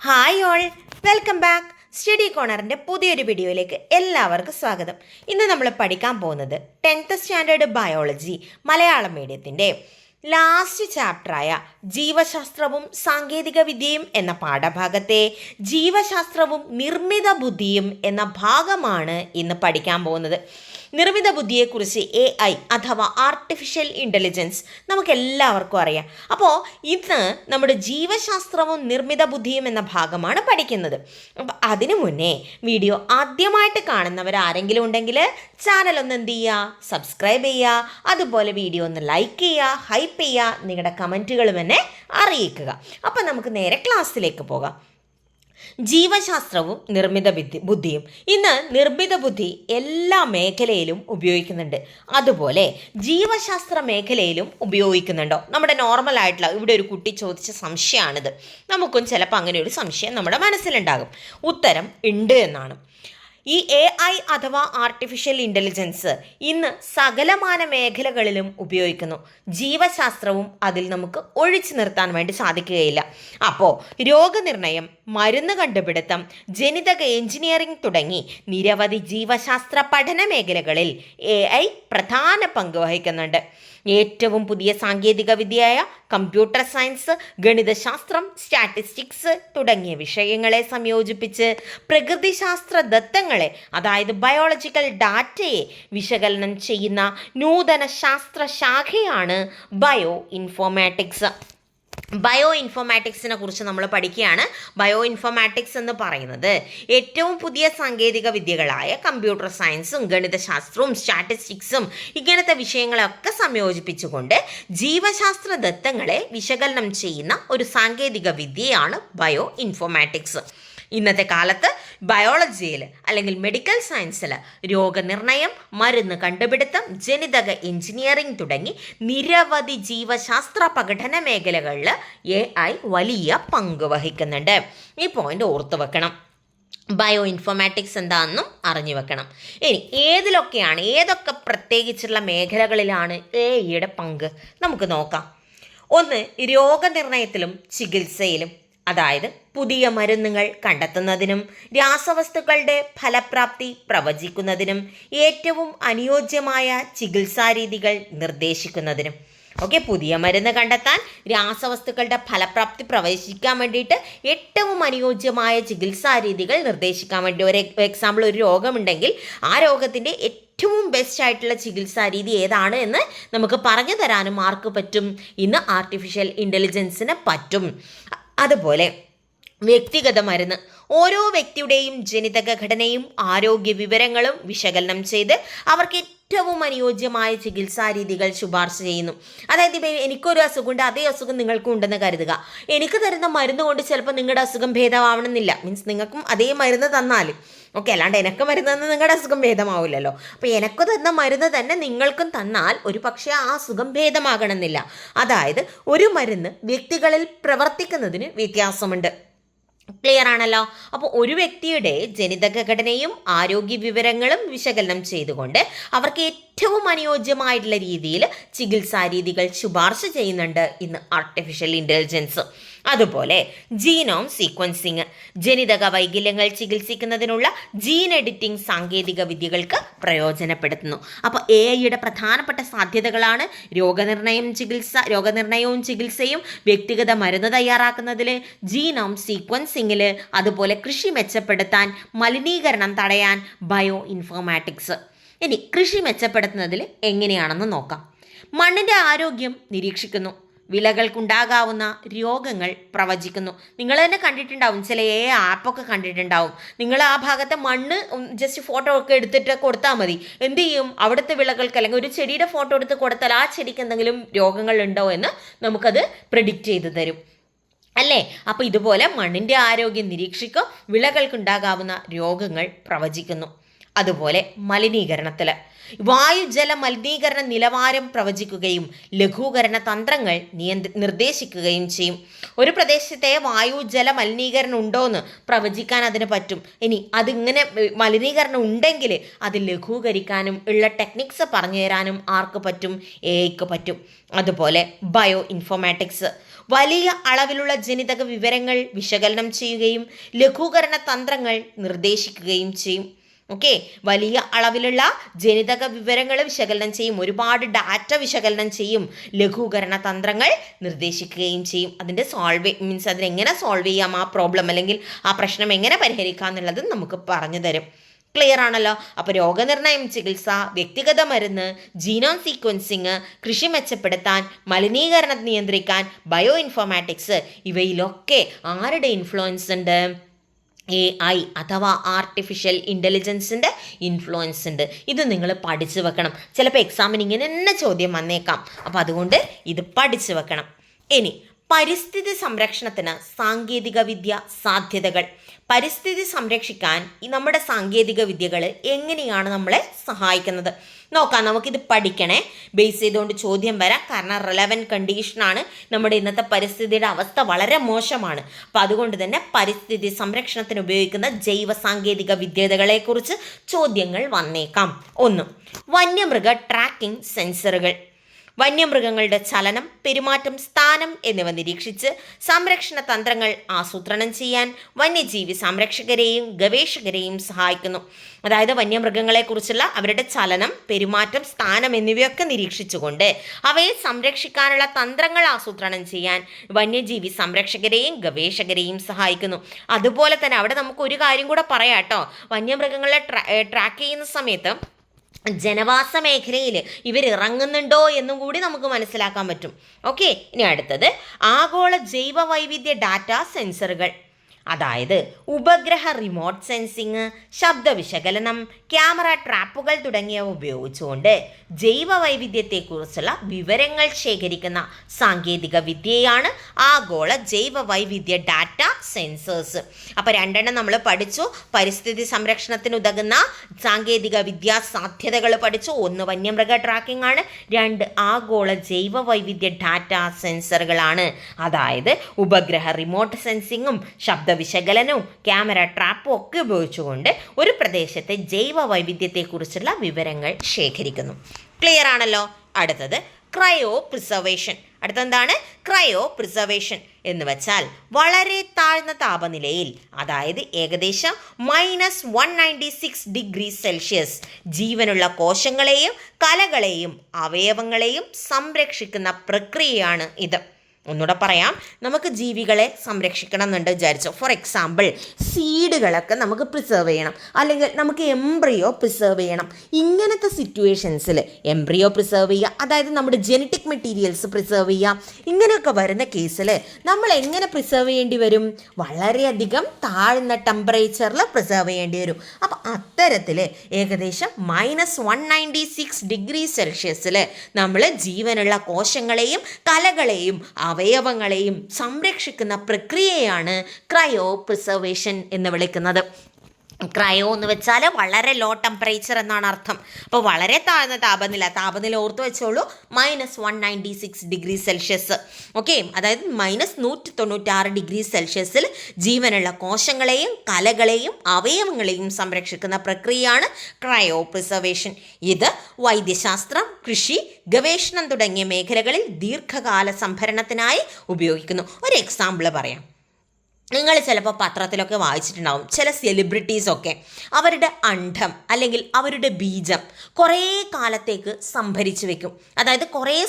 Hi all. Welcome back. Study കോണറിന്റെ പുതിയൊരു വീഡിയോയിലേക്ക് എല്ലാവർക്കും സ്വാഗതം. ഇന്ന് നമ്മൾ പഠിക്കാൻ പോകുന്നത് ടെൻത്ത് സ്റ്റാൻഡേർഡ് ബയോളജി മലയാളം മീഡിയത്തിന്റെ ലാസ്റ്റ് ചാപ്റ്ററായ ജീവശാസ്ത്രവും സാങ്കേതിക വിദ്യയും എന്ന പാഠഭാഗത്തെ ജീവശാസ്ത്രവും നിർമ്മിത ബുദ്ധിയും എന്ന ഭാഗമാണ് ഇന്ന് പഠിക്കാൻ പോകുന്നത്. നിർമ്മിത ബുദ്ധിയെക്കുറിച്ച് എ ഐ അഥവാ ആർട്ടിഫിഷ്യൽ ഇന്റലിജൻസ് നമുക്ക് എല്ലാവർക്കും അറിയാം. അപ്പോൾ ഇന്ന് നമ്മുടെ ജീവശാസ്ത്രവും നിർമ്മിത ബുദ്ധിയും എന്ന ഭാഗമാണ് പഠിക്കുന്നത്. അപ്പം അതിനു മുന്നേ വീഡിയോ ആദ്യമായിട്ട് കാണുന്നവർ ആരെങ്കിലും ഉണ്ടെങ്കിൽ ചാനൽ ഒന്ന് എന്ത് ചെയ്യുക? സബ്സ്ക്രൈബ് ചെയ്യുക. അതുപോലെ വീഡിയോ ഒന്ന് ലൈക്ക് ചെയ്യുക ഹൈപ്പ് ചെയ്യുക നിങ്ങളുടെ കമന്റുകളും എന്നെ അറിയിക്കുക. അപ്പം നമുക്ക് നേരെ ക്ലാസ്സിലേക്ക് പോകാം. ജീവശാസ്ത്രവും നിർമ്മിത ബുദ്ധി ബുദ്ധിയും ഇന്ന് നിർമ്മിത ബുദ്ധി എല്ലാ മേഖലയിലും ഉപയോഗിക്കുന്നുണ്ട്. അതുപോലെ ജീവശാസ്ത്ര മേഖലയിലും ഉപയോഗിക്കുന്നുണ്ടോ? നമ്മുടെ നോർമൽ ആയിട്ടുള്ള ഇവിടെ ഒരു കുട്ടി ചോദിച്ച സംശയമാണിത്. നമുക്കും ചിലപ്പോൾ അങ്ങനെ ഒരു സംശയം നമ്മുടെ മനസ്സിലുണ്ടാകും. ഉത്തരം ഉണ്ട് എന്നാണ്. ഈ എ ഐ അഥവാ ആർട്ടിഫിഷ്യൽ ഇന്റലിജൻസ് ഇന്ന് സകലമാന മേഖലകളിലും ഉപയോഗിക്കുന്നു. ജീവശാസ്ത്രവും അതിൽ നമുക്ക് ഒഴിച്ചു നിർത്താൻ വേണ്ടി സാധിക്കുകയില്ല. അപ്പോൾ രോഗനിർണയം മരുന്ന് കണ്ടുപിടുത്തം ജനിതക എഞ്ചിനീയറിംഗ് തുടങ്ങി. നിരവധി ജീവശാസ്ത്ര പഠന മേഖലകളിൽ എ ഐ പ്രധാന പങ്ക് വഹിക്കുന്നുണ്ട്. ഏറ്റവും പുതിയ സാങ്കേതിക വിദ്യയായ കമ്പ്യൂട്ടർ സയൻസ് ഗണിതശാസ്ത്രം സ്റ്റാറ്റിസ്റ്റിക്സ് തുടങ്ങിയ വിഷയങ്ങളെ സംയോജിപ്പിച്ച് പ്രകൃതിശാസ്ത്ര ദത്തങ്ങളെ അതായത് ബയോളജിക്കൽ ഡാറ്റയെ വിശകലനം ചെയ്യുന്ന നൂതന ശാസ്ത്ര ശാഖയാണ് ബയോ ഇൻഫോർമാറ്റിക്സ് ബയോ ഇൻഫോർമാറ്റിക്സിനെ കുറിച്ച് നമ്മൾ പഠിക്കുകയാണ്. ബയോ ഇൻഫോമാറ്റിക്സ് എന്ന് പറയുന്നത് ഏറ്റവും പുതിയ സാങ്കേതിക വിദ്യകളായ കമ്പ്യൂട്ടർ സയൻസും ഗണിതശാസ്ത്രവും സ്റ്റാറ്റിസ്റ്റിക്സും ഇങ്ങനത്തെ വിഷയങ്ങളൊക്കെ സംയോജിപ്പിച്ചുകൊണ്ട് ജീവശാസ്ത്ര ദത്തങ്ങളെ വിശകലനം ചെയ്യുന്ന ഒരു സാങ്കേതിക വിദ്യയാണ് ബയോ ഇൻഫോർമാറ്റിക്സ് ഇന്നത്തെ കാലത്ത് ബയോളജിയിൽ അല്ലെങ്കിൽ മെഡിക്കൽ സയൻസിൽ രോഗനിർണയം മരുന്ന് കണ്ടുപിടുത്തം ജനിതക എഞ്ചിനീയറിംഗ് തുടങ്ങി നിരവധി ജീവശാസ്ത്ര പഠന മേഖലകളിൽ എ ഐ വലിയ പങ്ക് വഹിക്കുന്നുണ്ട്. ഈ പോയിന്റ് ഓർത്തു വെക്കണം. ബയോ ഇൻഫോർമാറ്റിക്സ് എന്താണെന്നും അറിഞ്ഞു വെക്കണം. ഇനി ഏതിലൊക്കെയാണ് ഏതൊക്കെ പ്രത്യേകിച്ചുള്ള മേഖലകളിലാണ് എ ഐയുടെ പങ്ക്? നമുക്ക് നോക്കാം. ഒന്ന് രോഗനിർണയത്തിലും ചികിത്സയിലും. അതായത് പുതിയ മരുന്നുകൾ കണ്ടെത്തുന്നതിനും രാസവസ്തുക്കളുടെ ഫലപ്രാപ്തി പ്രവചിക്കുന്നതിനും ഏറ്റവും അനുയോജ്യമായ ചികിത്സാരീതികൾ നിർദ്ദേശിക്കുന്നതിനും. ഓക്കെ പുതിയ മരുന്ന് കണ്ടെത്താൻ രാസവസ്തുക്കളുടെ ഫലപ്രാപ്തി പ്രവേശിക്കാൻ വേണ്ടിയിട്ട് ഏറ്റവും അനുയോജ്യമായ ചികിത്സാ രീതികൾ നിർദ്ദേശിക്കാൻ വേണ്ടി ഒരു എക്സാമ്പിൾ ഒരു രോഗമുണ്ടെങ്കിൽ ആ രോഗത്തിന്റെ ഏറ്റവും ബെസ്റ്റ് ആയിട്ടുള്ള ചികിത്സാ രീതി ഏതാണ് എന്ന് നമുക്ക് പറഞ്ഞു തരാനും ആർക്ക് പറ്റും? ഇന്ന് ആർട്ടിഫിഷ്യൽ ഇന്റലിജൻസിന് പറ്റും. അതുപോലെ വ്യക്തിഗത മരുന്ന്. ഓരോ വ്യക്തിയുടെയും ജനിതക ഘടനയും ആരോഗ്യ വിവരങ്ങളും വിശകലനം ചെയ്ത് അവർക്ക് ഏറ്റവും അനുയോജ്യമായ ചികിത്സാ രീതികൾ ശുപാർശ ചെയ്യുന്നു. അതായത് ഇപ്പം എനിക്കൊരു അസുഖമുണ്ട് അതേ അസുഖം നിങ്ങൾക്കും ഉണ്ടെന്ന് കരുതുക. എനിക്ക് തരുന്ന മരുന്ന് കൊണ്ട് ചിലപ്പോൾ നിങ്ങളുടെ അസുഖം ഭേദമാവണമെന്നില്ല. മീൻസ് നിങ്ങൾക്കും അതേ മരുന്ന് തന്നാൽ ഓക്കെ അല്ലാണ്ട് എനക്ക് മരുന്ന് തന്നെ നിങ്ങളുടെ അസുഖം ഭേദമാവില്ലല്ലോ. അപ്പോൾ എനക്ക് തന്ന മരുന്ന് തന്നെ നിങ്ങൾക്കും തന്നാൽ ഒരു പക്ഷേ ആ അസുഖം ഭേദമാകണമെന്നില്ല. അതായത് ഒരു മരുന്ന് വ്യക്തികളിൽ പ്രവർത്തിക്കുന്നതിന് വ്യത്യാസമുണ്ട്. ക്ലിയർ ആണല്ലോ? അപ്പോൾ ഒരു വ്യക്തിയുടെ ജനിതക ഘടനയും ആരോഗ്യ വിവരങ്ങളും വിശകലനം ചെയ്തുകൊണ്ട് അവർക്ക് ഏറ്റവും അനുയോജ്യമായിട്ടുള്ള രീതിയിൽ ചികിത്സാ രീതികൾ ശുപാർശ ചെയ്യുന്നുണ്ട് ഇന്ന് ആർട്ടിഫിഷ്യൽ ഇന്റലിജൻസ് അതുപോലെ ജീനോം സീക്വൻസിങ് ജനിതക വൈകല്യങ്ങൾ ചികിത്സിക്കുന്നതിനുള്ള ജീൻ എഡിറ്റിംഗ് സാങ്കേതിക വിദ്യകൾക്ക് പ്രയോജനപ്പെടുത്തുന്നു. അപ്പോൾ എ ഐയുടെ പ്രധാനപ്പെട്ട സാധ്യതകളാണ് രോഗനിർണയം ചികിത്സ രോഗനിർണയവും ചികിത്സയും വ്യക്തിഗത മരുന്ന് തയ്യാറാക്കുന്നതിൽ ജീനോം സീക്വൻസിങ്ങിൽ അതുപോലെ കൃഷി മെച്ചപ്പെടുത്താൻ മലിനീകരണം തടയാൻ ബയോ ഇൻഫോർമാറ്റിക്സ് ഇനി കൃഷി മെച്ചപ്പെടുത്തുന്നതിൽ എങ്ങനെയാണെന്ന് നോക്കാം. മണ്ണിന്റെ ആരോഗ്യം നിരീക്ഷിക്കുന്നു. വിളകൾക്കുണ്ടാകാവുന്ന രോഗങ്ങൾ പ്രവചിക്കുന്നു. നിങ്ങൾ തന്നെ കണ്ടിട്ടുണ്ടാവും ചില ഏ ആപ്പൊക്കെ കണ്ടിട്ടുണ്ടാവും. നിങ്ങൾ ആ ഭാഗത്തെ മണ്ണ് ജസ്റ്റ് ഫോട്ടോ ഒക്കെ എടുത്തിട്ട് കൊടുത്താൽ മതി. എന്ത് ചെയ്യും? അവിടുത്തെ വിളകൾക്ക് അല്ലെങ്കിൽ ഒരു ചെടിയുടെ ഫോട്ടോ എടുത്ത് കൊടുത്താൽ ആ ചെടിക്ക് എന്തെങ്കിലും രോഗങ്ങൾ ഉണ്ടോ എന്ന് നമുക്കത് പ്രിഡിക്റ്റ് ചെയ്ത് തരും. അല്ലേ? അപ്പോൾ ഇതുപോലെ മണ്ണിന്റെ ആരോഗ്യം നിരീക്ഷിക്കും വിളകൾക്കുണ്ടാകാവുന്ന രോഗങ്ങൾ പ്രവചിക്കുന്നു. അതുപോലെ മലിനീകരണത്തിൽ വായുജല മലിനീകരണ നിലവാരം പ്രവചിക്കുകയും ലഘൂകരണ തന്ത്രങ്ങൾ നിർദ്ദേശിക്കുകയും ചെയ്യും. ഒരു പ്രദേശത്തെ വായുജല മലിനീകരണം ഉണ്ടോ എന്ന് പ്രവചിക്കാൻ അതിന് പറ്റും. ഇനി അതിങ്ങനെ മലിനീകരണം ഉണ്ടെങ്കിൽ അത് ലഘൂകരിക്കാനും ഉള്ള ടെക്നിക്സ് പറഞ്ഞു തരാനും ആർക്ക് പറ്റും? എ പറ്റും. അതുപോലെ ബയോ ഇൻഫോമാറ്റിക്സ്. വലിയ അളവിലുള്ള ജനിതക വിവരങ്ങൾ വിശകലനം ചെയ്യുകയും ലഘൂകരണ തന്ത്രങ്ങൾ നിർദ്ദേശിക്കുകയും ചെയ്യും. ഓക്കെ വലിയ അളവിലുള്ള ജനിതക വിവരങ്ങൾ വിശകലനം ചെയ്യും. ഒരുപാട് ഡാറ്റ വിശകലനം ചെയ്യും. ലഘൂകരണ തന്ത്രങ്ങൾ നിർദ്ദേശിക്കുകയും ചെയ്യും. അതിന്റെ സോൾവ് മീൻസ് അതിനെങ്ങനെ സോൾവ് ചെയ്യാം? ആ പ്രോബ്ലം അല്ലെങ്കിൽ ആ പ്രശ്നം എങ്ങനെ പരിഹരിക്കാം എന്നുള്ളത് നമുക്ക് പറഞ്ഞു തരും. ക്ലിയർ ആണല്ലോ? അപ്പോൾ രോഗനിർണയം ചികിത്സ വ്യക്തിഗത മരുന്ന് ജീനോം സീക്വൻസിങ് കൃഷി മെച്ചപ്പെടുത്താൻ മലിനീകരണം നിയന്ത്രിക്കാൻ ബയോ ഇൻഫോർമാറ്റിക്സ് ഇവയിലൊക്കെ ആരുടെ ഇൻഫ്ലുവൻസ് ഉണ്ട്? എ ഐ അഥവാ ആർട്ടിഫിഷ്യൽ ഇന്റലിജൻസിന്റെ ഇൻഫ്ലുവൻസ് ഉണ്ട്. ഇത് നിങ്ങൾ പഠിച്ചു വെക്കണം. ചിലപ്പോൾ എക്സാമിന് ഇങ്ങനെ തന്നെ ചോദ്യം വന്നേക്കാം. അപ്പോൾ അതുകൊണ്ട് ഇത് പഠിച്ചു വെക്കണം. ഇനി പരിസ്ഥിതി സംരക്ഷണത്തിന് സാങ്കേതിക വിദ്യ സാധ്യതകൾ. പരിസ്ഥിതി സംരക്ഷിക്കാൻ നമ്മുടെ സാങ്കേതിക വിദ്യകൾ എങ്ങനെയാണ് നമ്മളെ സഹായിക്കുന്നത്? നോക്കാം നമുക്കിത് പഠിക്കണേ. ബേസ് ചെയ്തുകൊണ്ട് ചോദ്യം വരാം. കാരണം റിലവന്റ് കണ്ടീഷനാണ് നമ്മുടെ ഇന്നത്തെ പരിസ്ഥിതിയുടെ അവസ്ഥ വളരെ മോശമാണ്. അപ്പം അതുകൊണ്ട് തന്നെ പരിസ്ഥിതി സംരക്ഷണത്തിന് ഉപയോഗിക്കുന്ന ജൈവ സാങ്കേതിക വിദ്യതകളെക്കുറിച്ച് ചോദ്യങ്ങൾ വന്നേക്കാം. ഒന്ന് വന്യമൃഗ ട്രാക്കിംഗ് സെൻസറുകൾ വന്യമൃഗങ്ങളുടെ ചലനം പെരുമാറ്റം സ്ഥാനം എന്നിവ നിരീക്ഷിച്ച് സംരക്ഷണ തന്ത്രങ്ങൾ ആസൂത്രണം ചെയ്യാൻ വന്യജീവി സംരക്ഷകരെയും ഗവേഷകരെയും സഹായിക്കുന്നു. അതായത് വന്യമൃഗങ്ങളെക്കുറിച്ചുള്ള അവരുടെ ചലനം പെരുമാറ്റം സ്ഥാനം എന്നിവയൊക്കെ നിരീക്ഷിച്ചുകൊണ്ട് അവയെ സംരക്ഷിക്കാനുള്ള തന്ത്രങ്ങൾ ആസൂത്രണം ചെയ്യാൻ വന്യജീവി സംരക്ഷകരെയും ഗവേഷകരെയും സഹായിക്കുന്നു. അതുപോലെ തന്നെ അവിടെ നമുക്ക് ഒരു കാര്യം കൂടെ പറയാം കേട്ടോ. വന്യമൃഗങ്ങളെ ട്രാക്ക് ചെയ്യുന്ന സമയത്ത് ജനവാസ മേഖലയിൽ ഇവർ ഇറങ്ങുന്നുണ്ടോ എന്നും കൂടി നമുക്ക് മനസ്സിലാക്കാൻ പറ്റും. ഓക്കെ ഇനി അടുത്തത്. ആഗോള ജൈവ വൈവിധ്യ ഡാറ്റ സെൻസറുകൾ. അതായത് ഉപഗ്രഹ റിമോട്ട് സെൻസിങ് ശബ്ദ വിശകലനം ക്യാമറ ട്രാപ്പുകൾ തുടങ്ങിയവ ഉപയോഗിച്ചുകൊണ്ട് ജൈവ വൈവിധ്യത്തെക്കുറിച്ചുള്ള വിവരങ്ങൾ ശേഖരിക്കുന്ന സാങ്കേതിക വിദ്യയാണ് ആഗോള ജൈവ വൈവിധ്യ ഡാറ്റ സെൻസേഴ്സ് അപ്പോൾ രണ്ടെണ്ണം നമ്മൾ പഠിച്ചു. പരിസ്ഥിതി സംരക്ഷണത്തിന് ഉതകുന്ന സാങ്കേതിക വിദ്യാ സാധ്യതകൾ പഠിച്ചു. ഒന്ന് വന്യമൃഗ ട്രാക്കിംഗ് ആണ്. രണ്ട് ആഗോള ജൈവ വൈവിധ്യ ഡാറ്റ സെൻസറുകളാണ് അതായത് ഉപഗ്രഹ റിമോട്ട് സെൻസിങ്ങും ശബ്ദ വിശകലനവും ക്യാമറ ട്രാപ്പും ഒക്കെ ഉപയോഗിച്ചുകൊണ്ട് ഒരു പ്രദേശത്തെ ജൈവ വൈവിധ്യത്തെക്കുറിച്ചുള്ള വിവരങ്ങൾ ശേഖരിക്കുന്നു. ക്ലിയർ ആണല്ലോ? അടുത്തത് ക്രയോ പ്രിസർവേഷൻ അടുത്തെന്താണ്? ക്രയോ പ്രിസർവേഷൻ എന്ന് വെച്ചാൽ വളരെ താഴ്ന്ന താപനിലയിൽ അതായത് ഏകദേശം minus one ninety six degree Celsius ജീവനുള്ള കോശങ്ങളെയും കലകളെയും അവയവങ്ങളെയും സംരക്ഷിക്കുന്ന പ്രക്രിയയാണ് ഇത്. ഒന്നുകൂടെ പറയാം. നമുക്ക് ജീവികളെ സംരക്ഷിക്കണം എന്നുണ്ട് വിചാരിച്ചോ. ഫോർ എക്സാമ്പിൾ സീഡുകളൊക്കെ നമുക്ക് പ്രിസർവ് ചെയ്യണം. അല്ലെങ്കിൽ നമുക്ക് എംബ്രിയോ പ്രിസർവ് ചെയ്യണം. ഇങ്ങനത്തെ സിറ്റുവേഷൻസിൽ എംബ്രിയോ പ്രിസർവ് ചെയ്യുക. അതായത് നമ്മുടെ ജനറ്റിക് മെറ്റീരിയൽസ് പ്രിസർവ് ചെയ്യുക. ഇങ്ങനെയൊക്കെ വരുന്ന കേസിൽ നമ്മൾ എങ്ങനെ പ്രിസർവ് ചെയ്യേണ്ടി വരും? വളരെയധികം താഴ്ന്ന ടെമ്പറേച്ചറിൽ പ്രിസർവ് ചെയ്യേണ്ടി വരും. അപ്പോൾ അത്തരത്തിൽ ഏകദേശം minus one ninety six degree സെൽഷ്യസിൽ നമ്മൾ ജീവനുള്ള കോശങ്ങളെയും കലകളെയും അവയവങ്ങളെയും സംരക്ഷിക്കുന്ന പ്രക്രിയയാണ് ക്രയോ പ്രിസർവേഷൻ എന്ന് വിളിക്കുന്നത്. ക്രയോ എന്ന് വെച്ചാൽ വളരെ ലോ ടെമ്പറേച്ചർ എന്നാണ് അർത്ഥം. അപ്പോൾ വളരെ താഴ്ന്ന താപനില താപനില ഓർത്ത് വെച്ചോളൂ minus one ninety six degree Celsius okay അതായത് മൈനസ് നൂറ്റി തൊണ്ണൂറ്റാറ് ഡിഗ്രി സെൽഷ്യസിൽ ജീവനുള്ള കോശങ്ങളെയും കലകളെയും അവയവങ്ങളെയും സംരക്ഷിക്കുന്ന പ്രക്രിയയാണ് ക്രയോ പ്രിസർവേഷൻ ഇത് വൈദ്യശാസ്ത്രം കൃഷി ഗവേഷണം തുടങ്ങിയ മേഖലകളിൽ ദീർഘകാല സംഭരണത്തിനായി ഉപയോഗിക്കുന്നു. ഒരു എക്സാമ്പിൾ പറയാം. നിങ്ങൾ ചിലപ്പോൾ പത്രത്തിലൊക്കെ വായിച്ചിട്ടുണ്ടാവും. ചില സെലിബ്രിറ്റീസൊക്കെ അവരുടെ അണ്ഡം അല്ലെങ്കിൽ അവരുടെ ബീജം കുറേ കാലത്തേക്ക് സംഭരിച്ച് വെക്കും. അതായത് കുറേ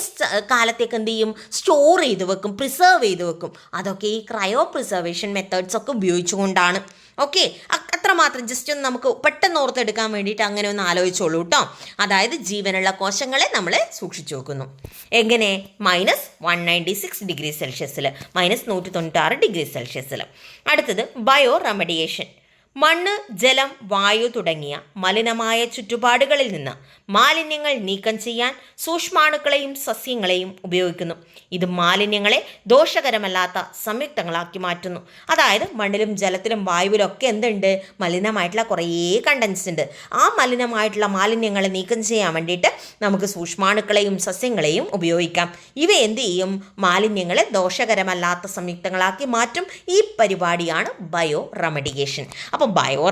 കാലത്തേക്ക് എന്ത് ചെയ്യും? സ്റ്റോർ ചെയ്ത് വെക്കും പ്രിസർവ് ചെയ്ത് വെക്കും. അതൊക്കെ ഈ ക്രയോ പ്രിസർവേഷൻ മെത്തേഡ്സ് ഒക്കെ ഉപയോഗിച്ചുകൊണ്ടാണ് ഓക്കെ അത്രമാത്രം ജസ്റ്റ് ഒന്ന് നമുക്ക് പെട്ടെന്ന് ഓർത്തെടുക്കാൻ വേണ്ടിയിട്ട് അങ്ങനെ ഒന്ന് ആലോചിച്ചോളൂ കേട്ടോ അതായത് ജീവനുള്ള കോശങ്ങളെ നമ്മൾ സൂക്ഷിച്ചു വെക്കുന്നു. എങ്ങനെ? Minus one ninety six degree സെൽഷ്യസിൽ minus നൂറ്റി തൊണ്ണൂറ്റാറ് ഡിഗ്രി സെൽഷ്യസിൽ അടുത്തത് ബയോ റെമഡിയേഷൻ മണ്ണ് ജലം വായു തുടങ്ങിയ മലിനമായ ചുറ്റുപാടുകളിൽ നിന്ന് മാലിന്യങ്ങൾ നീക്കം ചെയ്യാൻ സൂക്ഷ്മാണുക്കളെയും സസ്യങ്ങളെയും ഉപയോഗിക്കുന്നു. ഇത് മാലിന്യങ്ങളെ ദോഷകരമല്ലാത്ത സംയുക്തങ്ങളാക്കി മാറ്റുന്നു. അതായത് മണ്ണിലും ജലത്തിലും വായുവിലും ഒക്കെ എന്തുണ്ട്? മലിനമായിട്ടുള്ള കുറേ കണ്ടൻസ് ഉണ്ട്. ആ മലിനമായിട്ടുള്ള മാലിന്യങ്ങളെ നീക്കം ചെയ്യാൻ വേണ്ടിയിട്ട് നമുക്ക് സൂക്ഷ്മാണുക്കളെയും സസ്യങ്ങളെയും ഉപയോഗിക്കാം. ഇവ എന്ത് ചെയ്യും? മാലിന്യങ്ങളെ ദോഷകരമല്ലാത്ത സംയുക്തങ്ങളാക്കി മാറ്റും. ഈ പരിപാടിയാണ് ബയോ റെമഡിയേഷൻ. അപ്പോൾ അപ്പോൾ ബയോ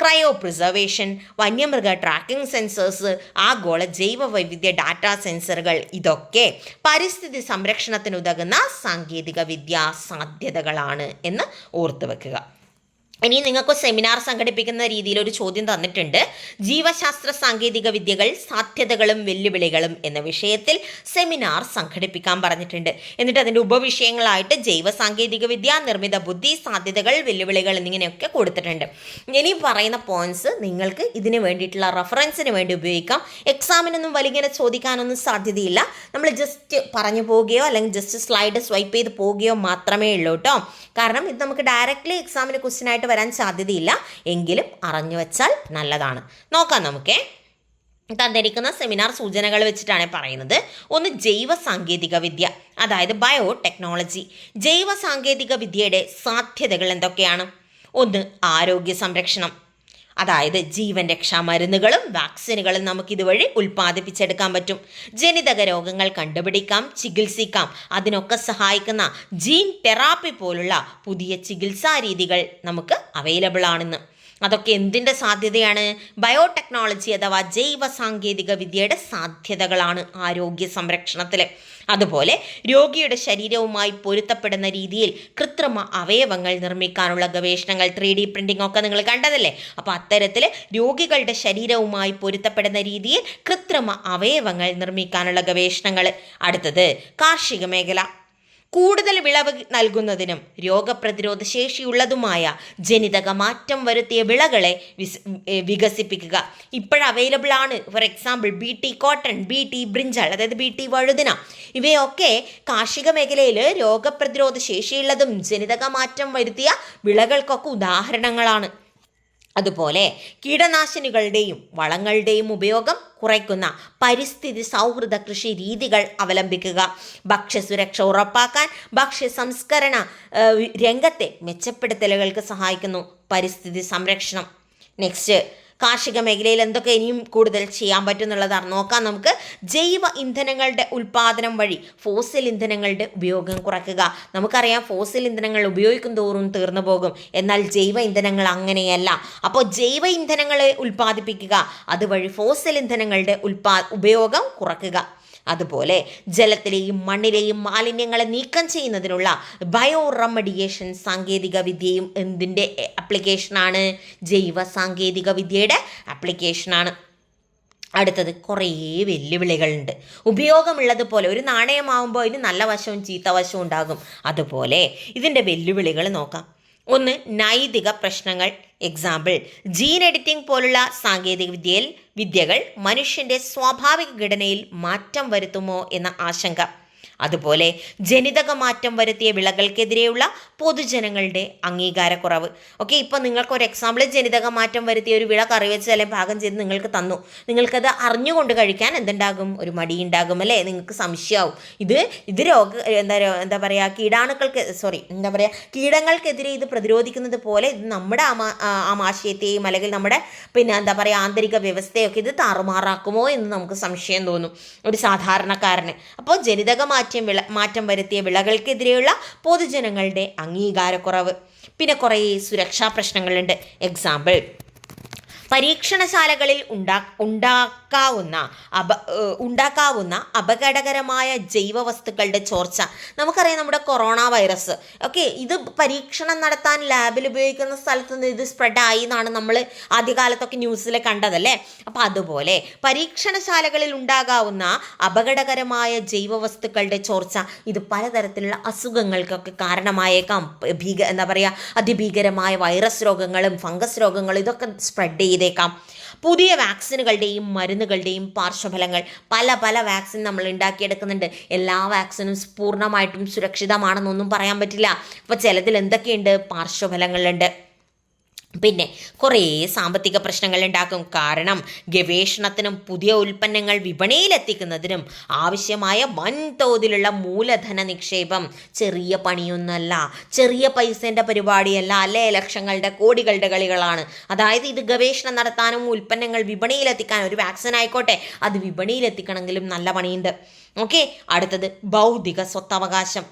ക്രയോ പ്രിസർവേഷൻ വന്യമൃഗ ട്രാക്കിംഗ് സെൻസേഴ്സ് ആഗോള ജൈവ വൈവിധ്യ ഡാറ്റ സെൻസറുകൾ ഇതൊക്കെ പരിസ്ഥിതി സംരക്ഷണത്തിനുതകുന്ന സാങ്കേതിക വിദ്യാ സാധ്യതകളാണ് എന്ന് ഓർത്തു വെക്കുക. ഇനി നിങ്ങൾക്ക് സെമിനാർ സംഘടിപ്പിക്കുന്ന രീതിയിൽ ഒരു ചോദ്യം തന്നിട്ടുണ്ട്. ജീവശാസ്ത്ര സാങ്കേതിക വിദ്യകൾ സാധ്യതകളും വെല്ലുവിളികളും എന്ന വിഷയത്തിൽ സെമിനാർ സംഘടിപ്പിക്കാൻ പറഞ്ഞിട്ടുണ്ട്. എന്നിട്ട് അതിന്റെ ഉപവിഷയങ്ങളായിട്ട് ജൈവ സാങ്കേതിക വിദ്യ നിർമ്മിത ബുദ്ധി സാധ്യതകൾ വെല്ലുവിളികൾ എന്നിങ്ങനെയൊക്കെ കൊടുത്തിട്ടുണ്ട്. ഇനി പറയുന്ന പോയിന്റ്സ് നിങ്ങൾക്ക് ഇതിന് വേണ്ടിയിട്ടുള്ള റെഫറൻസിന് വേണ്ടി ഉപയോഗിക്കാം. എക്സാമിനൊന്നും വലിങ്ങനെ ചോദിക്കാനൊന്നും സാധ്യതയില്ല. നമ്മൾ ജസ്റ്റ് പറഞ്ഞു പോവുകയോ അല്ലെങ്കിൽ ജസ്റ്റ് സ്ലൈഡ് സ്വൈപ്പ് ചെയ്ത് പോവുകയോ മാത്രമേ ഉള്ളൂ കേട്ടോ കാരണം ഇത് നമുക്ക് ഡയറക്റ്റ്ലി എക്സാമിന് ക്വസ്റ്റ്യൻ ആയിട്ട് വരാൻ സാധ്യതയില്ല. എങ്കിലും അറിഞ്ഞു വെച്ചാൽ നല്ലതാണ്. നോക്കാം നമുക്കേ. തന്നിരിക്കുന്ന സെമിനാർ സൂചനകൾ വെച്ചിട്ടാണ് പറയുന്നത്. ഒന്ന് ജൈവ സാങ്കേതിക വിദ്യ അതായത് ബയോ ടെക്നോളജി ജൈവ സാങ്കേതിക വിദ്യയുടെ സാധ്യതകൾ എന്തൊക്കെയാണ്? ഒന്ന് ആരോഗ്യ സംരക്ഷണം അതായത് ജീവൻ രക്ഷാ മരുന്നുകളും വാക്സിനുകളും നമുക്ക് ഇതുവഴി ഉൽപ്പാദിപ്പിച്ചെടുക്കാൻ പറ്റും. ജനിതക രോഗങ്ങൾ കണ്ടുപിടിക്കാം ചികിത്സിക്കാം. അതിനൊക്കെ സഹായിക്കുന്ന ജീൻ തെറാപ്പി പോലുള്ള പുതിയ ചികിത്സാ രീതികൾ നമുക്ക് അവൈലബിൾ ആണെന്ന് അതൊക്കെ എന്തിന്റെ സാധ്യതയാണ്? ബയോടെക്നോളജി അഥവാ ജൈവ സാങ്കേതിക വിദ്യയുടെ സാധ്യതകളാണ് ആരോഗ്യ സംരക്ഷണത്തിൽ അതുപോലെ രോഗിയുടെ ശരീരവുമായി പൊരുത്തപ്പെടുന്ന രീതിയിൽ കൃത്രിമ അവയവങ്ങൾ നിർമ്മിക്കാനുള്ള ഗവേഷണങ്ങൾ ത്രീ ഡി പ്രിന്റിംഗ് ഒക്കെ നിങ്ങൾ കണ്ടതല്ലേ? അപ്പോൾ അത്തരത്തിൽ രോഗികളുടെ ശരീരവുമായി പൊരുത്തപ്പെടുന്ന രീതിയിൽ കൃത്രിമ അവയവങ്ങൾ നിർമ്മിക്കാനുള്ള ഗവേഷണങ്ങൾ അടുത്തത് കാർഷിക മേഖല. കൂടുതൽ വിളവ് നൽകുന്നതിനും രോഗപ്രതിരോധ ശേഷിയുള്ളതുമായ ജനിതക മാറ്റം വരുത്തിയ വിളകളെ വികസിപ്പിക്കുക. ഇപ്പോൾ അവൈലബിൾ ആണ്. For example B T cotton B T brinjal അതായത് ബി ടി വഴുതിന. ഇവയൊക്കെ കാർഷിക മേഖലയിൽ രോഗപ്രതിരോധ ശേഷിയുള്ളതും ജനിതക മാറ്റം വരുത്തിയ വിളകൾക്കൊക്കെ ഉദാഹരണങ്ങളാണ്. അതുപോലെ കീടനാശിനികളുടെയും വളങ്ങളുടെയും ഉപയോഗം കുറയ്ക്കുന്ന പരിസ്ഥിതി സൗഹൃദ കൃഷി രീതികൾ അവലംബിക്കുക. ഭക്ഷ്യസുരക്ഷ ഉറപ്പാക്കാൻ ഭക്ഷ്യ സംസ്കരണ രംഗത്തെ മെച്ചപ്പെടുത്തലുകൾക്ക് സഹായിക്കുന്നു. പരിസ്ഥിതി സംരക്ഷണം. നെക്സ്റ്റ് കാർഷിക മേഖലയിൽ എന്തൊക്കെ ഇനിയും കൂടുതൽ ചെയ്യാൻ പറ്റും എന്നുള്ളതാണ് നോക്കാം നമുക്ക്. ജൈവ ഇന്ധനങ്ങളുടെ ഉൽപ്പാദനം വഴി ഫോസിൽ ഇന്ധനങ്ങളുടെ ഉപയോഗം കുറയ്ക്കുക. നമുക്കറിയാം ഫോസിൽ ഇന്ധനങ്ങൾ ഉപയോഗിക്കും തോറും തീർന്നു പോകും. എന്നാൽ ജൈവ ഇന്ധനങ്ങൾ അങ്ങനെയല്ല. അപ്പോൾ ജൈവ ഇന്ധനങ്ങളെ ഉൽപ്പാദിപ്പിക്കുക. അതുവഴി ഫോസിൽ ഇന്ധനങ്ങളുടെ ഉൽപാ ഉപയോഗം കുറയ്ക്കുക. അതുപോലെ ജലത്തിലെയും മണ്ണിലെയും മാലിന്യങ്ങളെ നീക്കം ചെയ്യുന്നതിനുള്ള ബയോ റെമഡിയേഷൻ സാങ്കേതിക വിദ്യയും എന്തിന്റെ ആപ്ലിക്കേഷനാണ് ജൈവ സാങ്കേതിക വിദ്യയുടെ ആപ്ലിക്കേഷനാണ് അടുത്തത് കുറേ വെല്ലുവിളികളുണ്ട്. ഉപയോഗമുള്ളതുപോലെ ഒരു നാണയമാവുമ്പോൾ അതിന് നല്ല വശവും ചീത്ത വശവും ഉണ്ടാകും. അതുപോലെ ഇതിന്റെ വെല്ലുവിളികൾ നോക്കാം. ഒന്ന് നൈതിക പ്രശ്നങ്ങൾ. എക്സാമ്പിൾ ജീൻ എഡിറ്റിംഗ് പോലുള്ള സാങ്കേതിക വിദ്യയിൽ വിദ്യകൾ മനുഷ്യന്റെ സ്വാഭാവിക ഘടനയിൽ മാറ്റം വരുത്തുമോ എന്ന ആശങ്ക. അതുപോലെ ജനിതക മാറ്റം വരുത്തിയ വിളകൾക്കെതിരെയുള്ള പൊതുജനങ്ങളുടെ അംഗീകാരക്കുറവ്. ഓക്കെ നിങ്ങൾക്ക് ഒരു എക്സാമ്പിൾ ജനിതക മാറ്റം വരുത്തിയ ഒരു വിള കറി വെച്ച് അല്ലെങ്കിൽ പാകം ചെയ്ത് നിങ്ങൾക്ക് തന്നു. നിങ്ങൾക്കത് അറിഞ്ഞുകൊണ്ട് കഴിക്കാൻ എന്തുണ്ടാകും? ഒരു മടി ഉണ്ടാകും അല്ലേ? നിങ്ങൾക്ക് സംശയമാവും ഇത് ഇത് രോഗ എന്താ എന്താ പറയുക കീടാണുക്കൾക്ക് സോറി എന്താ പറയുക കീടങ്ങൾക്കെതിരെ ഇത് പ്രതിരോധിക്കുന്നത് പോലെ ഇത് നമ്മുടെ ആമാ ആമാശയത്തെയും അല്ലെങ്കിൽ നമ്മുടെ പിന്നെ എന്താ പറയുക ആന്തരിക വ്യവസ്ഥയൊക്കെ ഇത് താറുമാറാക്കുമോ എന്ന് നമുക്ക് സംശയം തോന്നും. ഒരു സാധാരണക്കാരന്. അപ്പോൾ ജനിതക മാറ്റം വിള മാറ്റം വരുത്തിയ വിളകൾക്കെതിരെയുള്ള പൊതുജനങ്ങളുടെ അംഗീകാരക്കുറവ്. പിന്നെ കുറേ സുരക്ഷാ പ്രശ്നങ്ങളുണ്ട്. എക്സാമ്പിൾ പരീക്ഷണശാലകളിൽ ഉണ്ടാ ഉണ്ടാക്കാവുന്ന അപ ഉണ്ടാക്കാവുന്ന അപകടകരമായ ജൈവ വസ്തുക്കളുടെ ചോർച്ച. നമുക്കറിയാം നമ്മുടെ കൊറോണ വൈറസ്. ഓക്കെ ഇത് പരീക്ഷണം നടത്താൻ ലാബിൽ ഉപയോഗിക്കുന്ന സ്ഥലത്ത് നിന്ന് ഇത് സ്പ്രെഡായി എന്നാണ് നമ്മൾ ആദ്യകാലത്തൊക്കെ ന്യൂസിൽ കണ്ടതല്ലേ? അപ്പോൾ അതുപോലെ പരീക്ഷണശാലകളിൽ ഉണ്ടാകാവുന്ന അപകടകരമായ ജൈവ വസ്തുക്കളുടെ ചോർച്ച ഇത് പലതരത്തിലുള്ള അസുഖങ്ങൾക്കൊക്കെ കാരണമായേക്കാം. ഭീക എന്താ പറയുക അതിഭീകരമായ വൈറസ് രോഗങ്ങളും ഫംഗസ് രോഗങ്ങളും ഇതൊക്കെ സ്പ്രെഡ് ചെയ്തേക്കാം. പുതിയ വാക്സിനുകളുടെയും മരുന്നുകളുടെയും പാർശ്വഫലങ്ങൾ. പല പല വാക്സിൻ നമ്മൾ ഉണ്ടാക്കിയെടുക്കുന്നുണ്ട്. എല്ലാ വാക്സിനും പൂർണമായിട്ടും സുരക്ഷിതമാണെന്നൊന്നും പറയാൻ പറ്റില്ല. അപ്പോൾ ചിലതിൽ എന്തൊക്കെയുണ്ട്? പാർശ്വഫലങ്ങളുണ്ട്. പിന്നെ കുറേ സാമ്പത്തിക പ്രശ്നങ്ങൾ ഉണ്ടാക്കും. കാരണം ഗവേഷണത്തിനും പുതിയ ഉൽപ്പന്നങ്ങൾ വിപണിയിലെത്തിക്കുന്നതിനും ആവശ്യമായ വൻതോതിലുള്ള മൂലധന നിക്ഷേപം ചെറിയ പണിയൊന്നല്ല ചെറിയ പൈസേന്റെ പരിപാടിയല്ല അല്ലേ? ലക്ഷങ്ങളുടെ കോടികളുടെ കളികളാണ്. അതായത് ഇത് ഗവേഷണം നടത്താനും ഉൽപ്പന്നങ്ങൾ വിപണിയിലെത്തിക്കാനും ഒരു വാക്സിൻ ആയിക്കോട്ടെ അത് വിപണിയിലെത്തിക്കണമെങ്കിലും നല്ല പണിയുണ്ട്. ഓക്കെ അടുത്തത് ബൗദ്ധിക സ്വത്തവകാശം.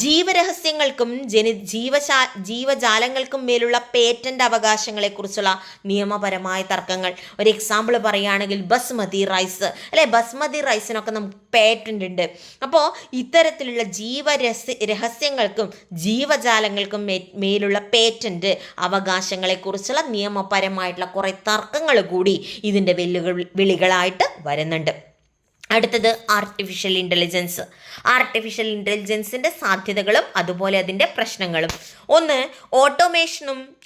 ജീവരഹസ്യങ്ങൾക്കും ജനി ജീവശാ ജീവജാലങ്ങൾക്കും മേലുള്ള പേറ്റന്റ് അവകാശങ്ങളെക്കുറിച്ചുള്ള നിയമപരമായ തർക്കങ്ങൾ. ഒരു എക്സാമ്പിൾ പറയുകയാണെങ്കിൽ ബസ്മതി റൈസ്. അല്ലെ? ബസ്മതി റൈസിനൊക്കെ നമുക്ക് പേറ്റന്റ് ഉണ്ട്. അപ്പോൾ ഇത്തരത്തിലുള്ള ജീവരഹസ്യ രഹസ്യങ്ങൾക്കും ജീവജാലങ്ങൾക്കും മേലുള്ള പേറ്റന്റ് അവകാശങ്ങളെക്കുറിച്ചുള്ള നിയമപരമായിട്ടുള്ള കുറേ തർക്കങ്ങൾ കൂടി ഇതിന്റെ വെല്ലുവിളികളായിട്ട് വരുന്നുണ്ട്. അടുത്തത് ആർട്ടിഫിഷ്യൽ ഇന്റലിജൻസ് ആർട്ടിഫിഷ്യൽ ഇന്റലിജൻസിന്റെ സാധ്യതകളും അതുപോലെ അതിന്റെ പ്രശ്നങ്ങളും. ഒന്ന് ഓട്ടോമേഷനും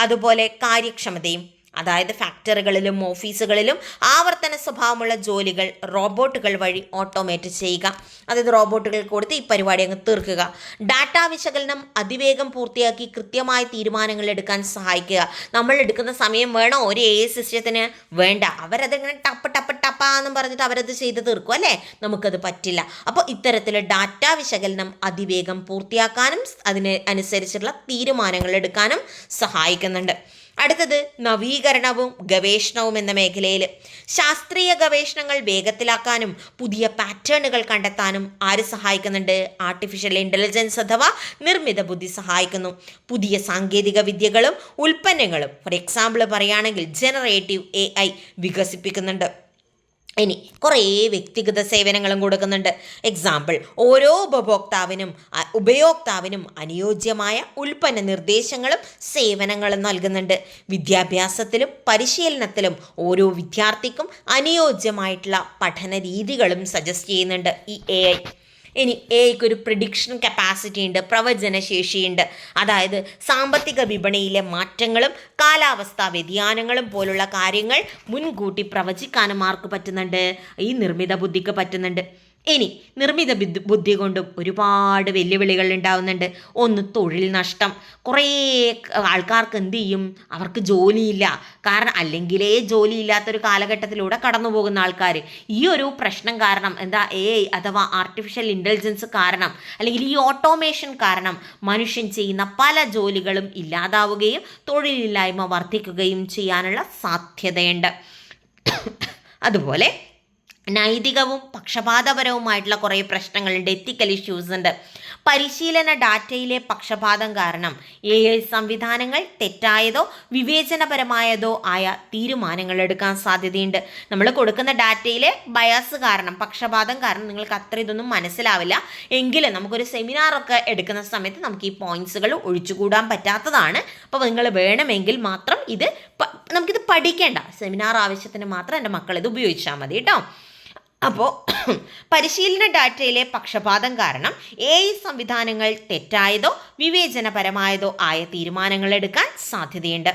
അതുപോലെ കാര്യക്ഷമതയും. അതായത് ഫാക്ടറികളിലും ഓഫീസുകളിലും ആവർത്തന സ്വഭാവമുള്ള ജോലികൾ റോബോട്ടുകൾ വഴി ഓട്ടോമേറ്റ് ചെയ്യുക. അതായത് റോബോട്ടുകൾ കൊടുത്ത് ഈ പരിപാടി അങ്ങ് തീർക്കുക. ഡാറ്റാ വിശകലനം അതിവേഗം പൂർത്തിയാക്കി കൃത്യമായ തീരുമാനങ്ങൾ എടുക്കാൻ സഹായിക്കുക. നമ്മൾ എടുക്കുന്ന സമയം വേണോ? ഒരു എ സിസ്റ്റത്തിന് വേണ്ട. അവരതിങ്ങനെ ടപ്പ് ടപ്പ് ടപ്പാന്നും പറഞ്ഞിട്ട് അവരത് ചെയ്ത് തീർക്കും അല്ലേ? നമുക്കത് പറ്റില്ല. അപ്പോൾ ഇത്തരത്തിൽ ഡാറ്റാ വിശകലനം അതിവേഗം പൂർത്തിയാക്കാനും അതിന് അനുസരിച്ചുള്ള തീരുമാനങ്ങൾ എടുക്കാനും സഹായിക്കുന്നുണ്ട്. അടുത്തത് നവീകരണവും ഗവേഷണവും എന്ന മേഖലയിൽ. ശാസ്ത്രീയ ഗവേഷണങ്ങൾ വേഗത്തിലാക്കാനും പുതിയ പാറ്റേണുകൾ കണ്ടെത്താനും ആര് സഹായിക്കുന്നുണ്ട്? ആർട്ടിഫിഷ്യൽ ഇന്റലിജൻസ് അഥവാ നിർമ്മിത ബുദ്ധി സഹായിക്കുന്നു. പുതിയ സാങ്കേതിക വിദ്യകളും ഉൽപ്പന്നങ്ങളും. ഫോർ എക്സാമ്പിൾ പറയുകയാണെങ്കിൽ ജനറേറ്റീവ് എ വികസിപ്പിക്കുന്നുണ്ട്. ഇനി കുറേ വ്യക്തിഗത സേവനങ്ങളും കൊടുക്കുന്നുണ്ട്. എക്സാമ്പിൾ ഓരോ ഉപഭോക്താവിനും ഉപയോക്താവിനും അനുയോജ്യമായ ഉൽപ്പന്ന നിർദ്ദേശങ്ങളും സേവനങ്ങളും നൽകുന്നുണ്ട്. വിദ്യാഭ്യാസത്തിലും പരിശീലനത്തിലും ഓരോ വിദ്യാർത്ഥിക്കും അനുയോജ്യമായിട്ടുള്ള പഠന രീതികളും സജസ്റ്റ് ചെയ്യുന്നുണ്ട് ഈ എ ഇനി എയ്ക്ക് ഒരു പ്രിഡിക്ഷൻ കപ്പാസിറ്റി ഉണ്ട് പ്രവചന ശേഷിയുണ്ട് അതായത് സാമ്പത്തിക വിപണിയിലെ മാറ്റങ്ങളും കാലാവസ്ഥാ വ്യതിയാനങ്ങളും പോലുള്ള കാര്യങ്ങൾ മുൻകൂട്ടി പ്രവചിക്കാനും ആർക്ക് പറ്റുന്നുണ്ട്? ഈ നിർമ്മിത ബുദ്ധിക്ക് പറ്റുന്നുണ്ട്. ഇനി നിർമ്മിത ബുദ്ധി കൊണ്ടും ഒരുപാട് വെല്ലുവിളികൾ ഉണ്ടാവുന്നുണ്ട്. ഒന്ന് തൊഴിൽ നഷ്ടം. കുറേ ആൾക്കാർക്ക് എന്ത് ചെയ്യും? അവർക്ക് ജോലിയില്ല. കാരണം അല്ലെങ്കിലേ ജോലിയില്ലാത്തൊരു കാലഘട്ടത്തിലൂടെ കടന്നു പോകുന്ന ആൾക്കാർ ഈ ഒരു പ്രശ്നം കാരണം എന്താ എ അഥവാ ആർട്ടിഫിഷ്യൽ ഇന്റലിജൻസ് കാരണം അല്ലെങ്കിൽ ഈ ഓട്ടോമേഷൻ കാരണം മനുഷ്യൻ ചെയ്യുന്ന പല ജോലികളും ഇല്ലാതാവുകയും തൊഴിലില്ലായ്മ വർദ്ധിക്കുകയും ചെയ്യാനുള്ള സാധ്യതയുണ്ട്. അതുപോലെ നൈതികവും പക്ഷപാതപരവുമായിട്ടുള്ള കുറേ പ്രശ്നങ്ങളുണ്ട് എത്തിക്കൽ ഇഷ്യൂസ് ഉണ്ട്. പരിശീലന ഡാറ്റയിലെ പക്ഷപാതം കാരണം എ ഐ സംവിധാനങ്ങൾ തെറ്റായതോ വിവേചനപരമായതോ ആയ തീരുമാനങ്ങൾ എടുക്കാൻ സാധ്യതയുണ്ട്. നമ്മൾ കൊടുക്കുന്ന ഡാറ്റയിലെ ബയാസ് കാരണം പക്ഷപാതം കാരണം നിങ്ങൾക്ക് അത്ര ഇതൊന്നും മനസ്സിലാവില്ല. എങ്കിലും നമുക്കൊരു സെമിനാറൊക്കെ എടുക്കുന്ന സമയത്ത് നമുക്ക് ഈ പോയിന്റ്സുകൾ ഒഴിച്ചുകൂടാൻ പറ്റാത്തതാണ്. അപ്പോൾ നിങ്ങൾ വേണമെങ്കിൽ മാത്രം ഇത് നമുക്കിത് പഠിക്കേണ്ട. സെമിനാർ ആവശ്യത്തിന് മാത്രം എന്റെ മക്കൾ ഇത് ഉപയോഗിച്ചാൽ മതി കേട്ടോ. അപ്പോൾ പരിശീലന ഡാറ്റയിലെ പക്ഷപാതം കാരണം എ ഐ സംവിധാനങ്ങൾ തെറ്റായതോ വിവേചനപരമായതോ ആയ തീരുമാനങ്ങൾ എടുക്കാൻ സാധ്യതയുണ്ട്.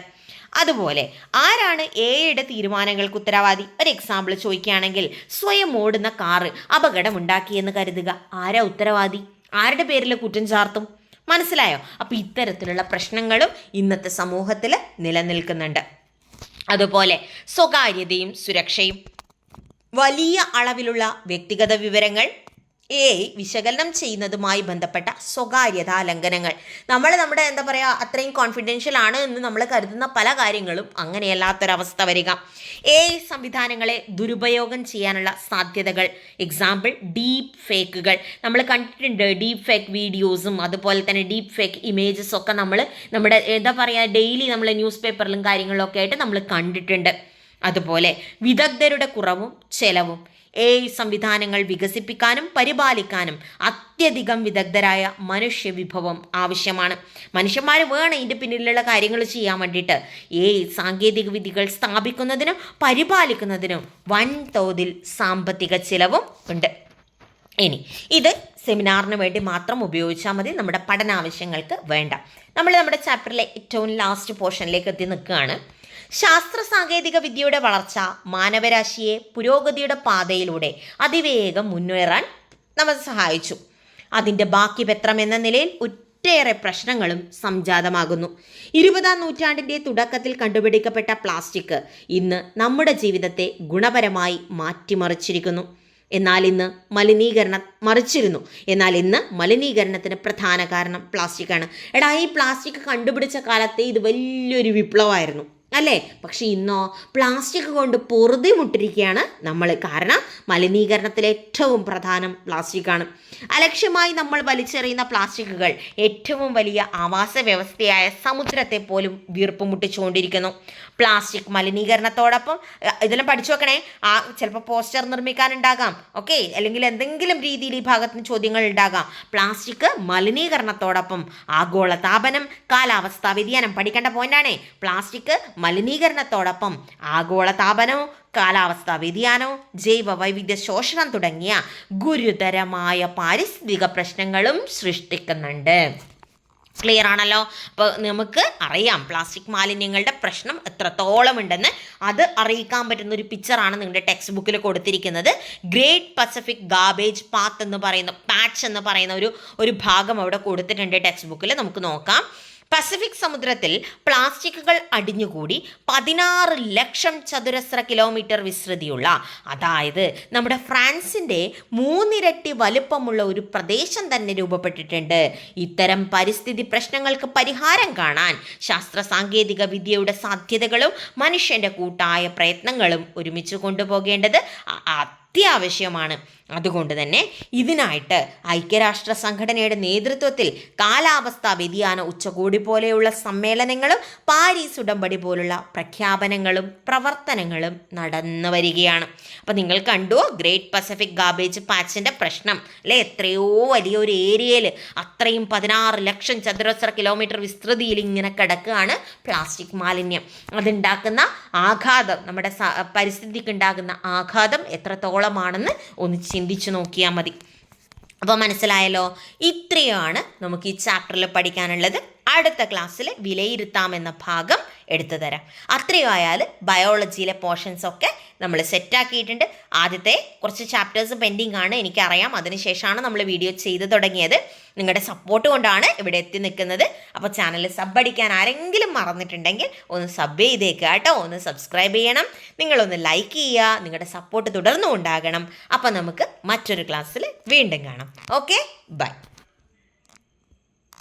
അതുപോലെ ആരാണ് എ ഐയുടെ തീരുമാനങ്ങൾക്ക് ഉത്തരവാദി? ഒരു എക്സാമ്പിൾ ചോദിക്കുകയാണെങ്കിൽ സ്വയം ഓടുന്ന കാറ് അപകടമുണ്ടാക്കിയെന്ന് കരുതുക. ആരാ ഉത്തരവാദി? ആരുടെ പേരിൽ കുറ്റം ചാർത്തും? മനസ്സിലായോ? അപ്പോൾ ഇത്തരത്തിലുള്ള പ്രശ്നങ്ങളും ഇന്നത്തെ സമൂഹത്തിൽ നിലനിൽക്കുന്നുണ്ട്. അതുപോലെ സ്വകാര്യതയും സുരക്ഷയും വലിയ അളവിലുള്ള വ്യക്തിഗത വിവരങ്ങൾ എ വിശകലനം ചെയ്യുന്നതുമായി ബന്ധപ്പെട്ട സ്വകാര്യതാ ലംഘനങ്ങൾ. നമ്മൾ നമ്മുടെ എന്താ പറയുക അത്രയും കോൺഫിഡൻഷ്യൽ ആണ് എന്ന് നമ്മൾ കരുതുന്ന പല കാര്യങ്ങളും അങ്ങനെയല്ലാത്തൊരവസ്ഥ വരിക. എ സംവിധാനങ്ങളെ ദുരുപയോഗം ചെയ്യാനുള്ള സാധ്യതകൾ. എക്സാമ്പിൾ ഡീപ്പ് ഫേക്കുകൾ നമ്മൾ കണ്ടിട്ടുണ്ട് ഡീപ്പ് ഫേക്ക് വീഡിയോസും അതുപോലെ തന്നെ ഡീപ്പ് ഫേക്ക് ഇമേജസ് ഒക്കെ നമ്മൾ നമ്മുടെ എന്താ പറയുക ഡെയിലി നമ്മൾ ന്യൂസ് പേപ്പറിലും കാര്യങ്ങളിലൊക്കെ ആയിട്ട് നമ്മൾ കണ്ടിട്ടുണ്ട്. അതുപോലെ വിദഗ്ധരുടെ കുറവും ചെലവും എ സംവിധാനങ്ങൾ വികസിപ്പിക്കാനും പരിപാലിക്കാനും അത്യധികം വിദഗ്ധരായ മനുഷ്യ വിഭവം ആവശ്യമാണ്. മനുഷ്യന്മാർ വേണം ഇതിന്റെ പിന്നിലുള്ള കാര്യങ്ങൾ ചെയ്യാൻ വേണ്ടിയിട്ട് എ സാങ്കേതിക വിദ്യകൾ സ്ഥാപിക്കുന്നതിനും പരിപാലിക്കുന്നതിനും വൻതോതിൽ സാമ്പത്തിക ചിലവും ഉണ്ട്. ഇനി ഇത് സെമിനാറിന് വേണ്ടി മാത്രം ഉപയോഗിച്ചാൽ മതി. നമ്മുടെ പഠനാവശ്യങ്ങൾക്ക് വേണ്ട. നമ്മൾ നമ്മുടെ ചാപ്റ്ററിലെ ഏറ്റവും ലാസ്റ്റ് പോർഷനിലേക്ക് എത്തി നിൽക്കുകയാണ്. ശാസ്ത്ര സാങ്കേതിക വിദ്യയുടെ വളർച്ച മാനവരാശിയെ പുരോഗതിയുടെ പാതയിലൂടെ അതിവേഗം മുന്നേറാൻ നമ്മൾ സഹായിച്ചു. അതിന്റെ ബാക്കി പത്രം എന്ന നിലയിൽ ഒട്ടേറെ പ്രശ്നങ്ങളും സംജാതമാകുന്നു. ഇരുപതാം നൂറ്റാണ്ടിന്റെ തുടക്കത്തിൽ കണ്ടുപിടിക്കപ്പെട്ട പ്ലാസ്റ്റിക് ഇന്ന് നമ്മുടെ ജീവിതത്തെ ഗുണപരമായി മാറ്റിമറിച്ചിരിക്കുന്നു. എന്നാൽ ഇന്ന് മലിനീകരണം മറിച്ചിരുന്നു. എന്നാൽ ഇന്ന് മലിനീകരണത്തിന് പ്രധാന കാരണം പ്ലാസ്റ്റിക്കാണ് എടാ ഈ പ്ലാസ്റ്റിക് കണ്ടുപിടിച്ച കാലത്തെ ഇത് വലിയൊരു വിപ്ലവമായിരുന്നു. അല്ലേ? പക്ഷേ ഇന്നോ പ്ലാസ്റ്റിക് കൊണ്ട് പൊറുതി മുട്ടിരിക്കുകയാണ് നമ്മൾ കാരണം മലിനീകരണത്തിൽ ഏറ്റവും പ്രധാനം പ്ലാസ്റ്റിക്കാണ്. അലക്ഷ്യമായി നമ്മൾ വലിച്ചെറിയുന്ന പ്ലാസ്റ്റിക്കുകൾ ഏറ്റവും വലിയ ആവാസ വ്യവസ്ഥയായ സമുദ്രത്തെ പോലും വീർപ്പ് മുട്ടിച്ചുകൊണ്ടിരിക്കുന്നു പ്ലാസ്റ്റിക് മലിനീകരണത്തോടൊപ്പം ഇതെല്ലാം പഠിച്ചു വെക്കണേ. ആ ചിലപ്പോൾ പോസ്റ്റർ നിർമ്മിക്കാനുണ്ടാകാം. ഓക്കെ അല്ലെങ്കിൽ എന്തെങ്കിലും രീതിയിൽ ഈ ഭാഗത്തിന് ചോദ്യങ്ങൾ ഉണ്ടാകാം. പ്ലാസ്റ്റിക് മലിനീകരണത്തോടൊപ്പം ആഗോള താപനം കാലാവസ്ഥാ വ്യതിയാനം. പഠിക്കേണ്ട പോയിന്റാണ് പ്ലാസ്റ്റിക് മലിനീകരണത്തോടൊപ്പം ആഗോള താപനവും കാലാവസ്ഥാ വ്യതിയാനവും ജൈവ വൈവിധ്യ ശോഷണം തുടങ്ങിയ ഗുരുതരമായ പാരിസ്ഥിതിക പ്രശ്നങ്ങളും സൃഷ്ടിക്കുന്നുണ്ട്. ക്ലിയർ ആണല്ലോ? അപ്പോൾ നമുക്ക് അറിയാം പ്ലാസ്റ്റിക് മാലിന്യങ്ങളുടെ പ്രശ്നം എത്രത്തോളം ഉണ്ടെന്ന്. അത് അറിയിക്കാൻ പറ്റുന്ന ഒരു പിക്ചറാണ് നിങ്ങളുടെ ടെക്സ്റ്റ് ബുക്കിൽ കൊടുത്തിരിക്കുന്നത്. ഗ്രേറ്റ് പസഫിക് ഗാബേജ് പാത്ത് എന്ന് പറയുന്ന പാച്ച് എന്ന് പറയുന്ന ഒരു ഒരു ഭാഗം അവിടെ കൊടുത്തിട്ടുണ്ട് ടെക്സ്റ്റ് ബുക്കിൽ നമുക്ക് നോക്കാം. പസഫിക് സമുദ്രത്തിൽ പ്ലാസ്റ്റിക്കുകൾ അടിഞ്ഞുകൂടി പതിനാറ് ലക്ഷം ചതുരശ്ര കിലോമീറ്റർ വിസ്തൃതിയുള്ള അതായത് നമ്മുടെ ഫ്രാൻസിന്റെ മൂന്നിരട്ടി വലുപ്പമുള്ള ഒരു പ്രദേശം തന്നെ രൂപപ്പെട്ടിട്ടുണ്ട്. ഇത്തരം പരിസ്ഥിതി പ്രശ്നങ്ങൾക്ക് പരിഹാരം കാണാൻ ശാസ്ത്ര സാങ്കേതിക വിദ്യയുടെ സാധ്യതകളും മനുഷ്യന്റെ കൂട്ടായ പ്രയത്നങ്ങളും ഒരുമിച്ച് കൊണ്ടുപോകേണ്ടത് അത്യാവശ്യമാണ് അതുകൊണ്ട് തന്നെ ഇതിനായിട്ട് ഐക്യരാഷ്ട്ര സംഘടനയുടെ നേതൃത്വത്തിൽ കാലാവസ്ഥാ വ്യതിയാന ഉച്ചകോടി പോലെയുള്ള സമ്മേളനങ്ങളും പാരീസ് ഉടമ്പടി പോലുള്ള പ്രഖ്യാപനങ്ങളും പ്രവർത്തനങ്ങളും നടന്നു വരികയാണ്. അപ്പോൾ നിങ്ങൾ കണ്ടു ഗ്രേറ്റ് പസഫിക് ഗാബേജ് പാച്ചിന്റെ പ്രശ്നം അല്ലെ? എത്രയോ വലിയൊരു ഏരിയയിൽ അത്രയും പതിനാറ് ലക്ഷം ചതുരശ്ര കിലോമീറ്റർ വിസ്തൃതിയിൽ ഇങ്ങനെ കിടക്കുകയാണ് പ്ലാസ്റ്റിക് മാലിന്യം. അതുണ്ടാക്കുന്ന ആഘാതം നമ്മുടെ പരിസ്ഥിതിക്ക് ഉണ്ടാകുന്ന ആഘാതം എത്രത്തോളമാണെന്ന് ഒന്ന് ചിന്തിച്ചു നോക്കിയാൽ മതി. അപ്പോൾ മനസ്സിലായല്ലോ? ഇത്രയുമാണ് നമുക്ക് ഈ ചാപ്റ്ററിൽ പഠിക്കാനുള്ളത്. അടുത്ത ക്ലാസ്സിൽ വിലയിരുത്താമെന്ന ഭാഗം എടുത്തു തരാം. അത്രയും ആയാൽ ബയോളജിയിലെ പോർഷൻസ് ഒക്കെ നമ്മൾ സെറ്റാക്കിയിട്ടുണ്ട് ആദ്യത്തെ കുറച്ച് ചാപ്റ്റേഴ്സ് പെൻഡിങ് ആണ്. എനിക്കറിയാം. അതിനുശേഷമാണ് നമ്മൾ വീഡിയോ ചെയ്ത് തുടങ്ങിയത്. നിങ്ങളുടെ സപ്പോർട്ട് കൊണ്ടാണ് ഇവിടെ എത്തി നിൽക്കുന്നത്. അപ്പോൾ ചാനൽ സബ് അടിക്കാൻ ആരെങ്കിലും മറന്നിട്ടുണ്ടെങ്കിൽ ഒന്ന് സബ് ചെയ്തേക്കുക കേട്ടോ. ഒന്ന് സബ്സ്ക്രൈബ് ചെയ്യണം. നിങ്ങളൊന്ന് ലൈക്ക് ചെയ്യുക. നിങ്ങളുടെ സപ്പോർട്ട് തുടർന്നും ഉണ്ടാകണം. അപ്പോൾ നമുക്ക് മറ്റൊരു ക്ലാസ്സിൽ വീണ്ടും കാണാം. Okay bye